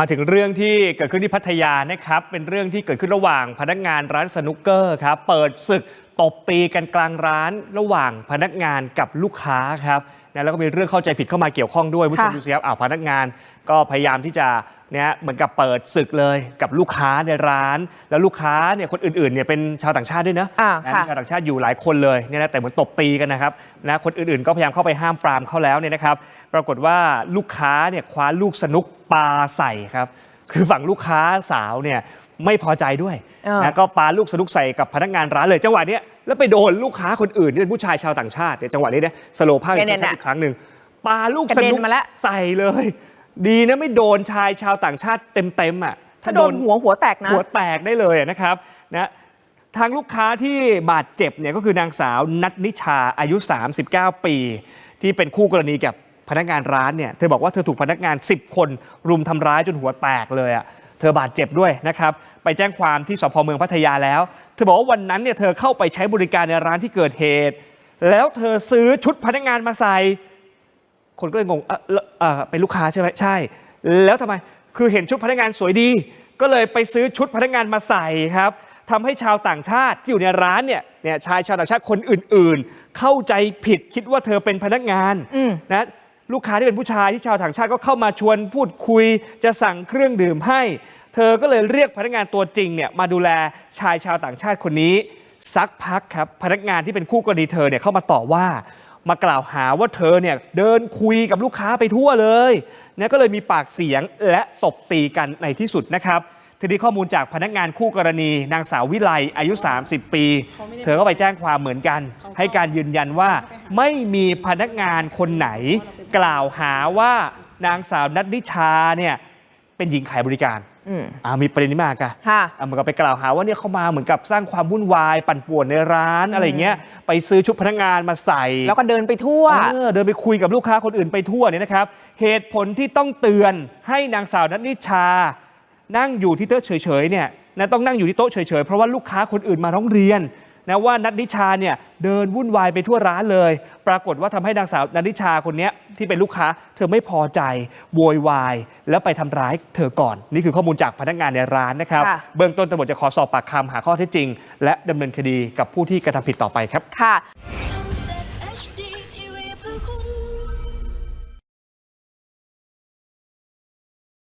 มาถึงเรื่องที่เกิดขึ้นที่พัทยานะครับ เป็นเรื่องที่เกิดขึ้นระหว่างพนักงานร้านสนุกเกอร์ครับ เปิดศึก ตบตีกันกลางร้านระหว่างพนักงานกับลูกค้าครับนะแล้วก็มีเรื่องเข้าใจผิดเข้ามาเกี่ยวข้องด้วยผู้ชมค่ะดูสิครับอ้าวพนักงาน ก็พยายามที่จะเนี่ยเหมือนกับเปิดศึกเลยกับลูกค้าในร้าน แล้วลูกค้าเนี่ยคนอื่นๆเนี่ยเป็นชาวต่างชาติด้วยนะอ่านะค่ะมีชาวต่างชาติอยู่หลายคนเลยเนี่ยนะแต่เหมือนตบตีกันนะครับนะคนอื่นๆก็พยายามเข้าไปห้ามปรามเขาแล้วเนี่ยนะครับ ปรากฏว่าลูกค้าเนี่ยคว้าลูกสนุกปาใส่ครับ คือฝั่งลูกค้าสาวเนี่ย ไม่พอใจด้วยเออนะก็ปาลูกสนุกใส่กับพนักงานร้านเลยจังหวะเนี้ยแล้วไปโดนลูกค้าคนอื่นที่เป็นผู้ชายชาวต่างชาติเนี่ยจังหวะนี้เนี่ยสโลว์ภาพเนี่ยชัดๆเนี่ยอีกครั้งหนึ่งปาลูกกระสเด็นนุกมาแล้วใส่เลย ดีนะไม่โดนชายชาวต่างชาติเต็มๆอะถ้าโดนหัวหัวแตกนะหัวแตกได้เลยนะครับนะทางลูกค้าที่บาดเจ็บเนี่ยก็คือนางสาวนัทนิชาอายุ 39 ปี ที่เป็นคู่กรณีกับพนักงานร้านเนี่ยเธอบอกว่าเธอถูกพนักงาน 10 คนรุมทำร้ายจนหัวแตกเลยอะ่ะ เธอบาดเจ็บด้วยนะครับ ไปแจ้งความที่สพเมืองพัทยาแล้ว เธอบอกว่าวันนั้นเนี่ยเธอเข้าไปใช้บริการในร้านที่เกิดเหตุ แล้วเธอซื้อชุดพนักงานมาใส่ คนก็เลยงงเอ่อแล้วเอ่อเป็นลูกค้าใช่ไหมใช่ แล้วทำไมคือเห็นชุดพนักงานสวยดี ก็เลยไปซื้อชุดพนักงานมาใส่ครับทำให้ชาวต่างชาติที่อยู่ในร้านเนี่ยเนี่ยชายชาวต่างชาติคนอื่น ๆ เข้าใจผิดคิดว่าเธอเป็นพนักงานอืมนะ ลูกค้าที่เป็นผู้ชายที่ชาวต่างชาติก็เข้ามาชวนพูดคุย จะสั่งเครื่องดื่มให้ เธอก็เลยเรียกพนักงานตัวจริงเนี่ยมาดูแลชายชาวต่างชาติคนนี้ สักพักครับพนักงานที่เป็นคู่กรณีเธอเนี่ยเข้ามาต่อว่ามากล่าวหาว่าเธอเนี่ยเดินคุยกับลูกค้าไปทั่วเลยนะก็เลยมีปากเสียงและตบตีกันในที่สุดนะครับทีนี้ข้อมูลจากพนักงานคู่กรณี นางสาววิไลอายุ 30 ปี เธอก็ไปแจ้งความเหมือนกัน ให้การยืนยันว่าไม่มีพนักงานคนไหน กล่าวหาว่านางสาวนัทนิชาเนี่ยเป็นหญิงขายบริการอืมอ่ามีประเด็นนี้มากอะค่ะอะเหมือนกับไปกล่าวหาว่าเนี่ยเขามาเหมือนกับสร้างความวุ่นวายปั่นป่วนในร้านอะไรอย่างเงี้ยไปซื้อชุดพนักงานมาใส่ แล้วก็เดินไปทั่วเออเดินไปคุยกับลูกค้าคนอื่นไปทั่วเนี่ยนะครับ เหตุผลที่ต้องเตือนให้นางสาวนัทนิชา นั่งอยู่ที่โต๊ะเฉยๆเนี่ยนะต้องนั่งอยู่ที่โต๊ะเฉยๆเพราะว่าลูกค้าคนอื่นมาร้องเรียน นะว่านัทนิชาเนี่ยเดินวุ่นวายไปทั่วร้านเลย ปรากฏว่าทำให้นางสาวนัทนิชาคนเนี้ยที่เป็นลูกค้า เธอไม่พอใจโวยวาย แล้วไปทำร้ายเธอก่อน นี่คือข้อมูลจากพนักงานในร้านนะครับค่ะเบื้องต้นตำรวจจะขอสอบปากคำหาข้อเท็จจริง และดำเนินคดีกับผู้ที่กระทำผิดต่อไปครับค่ะ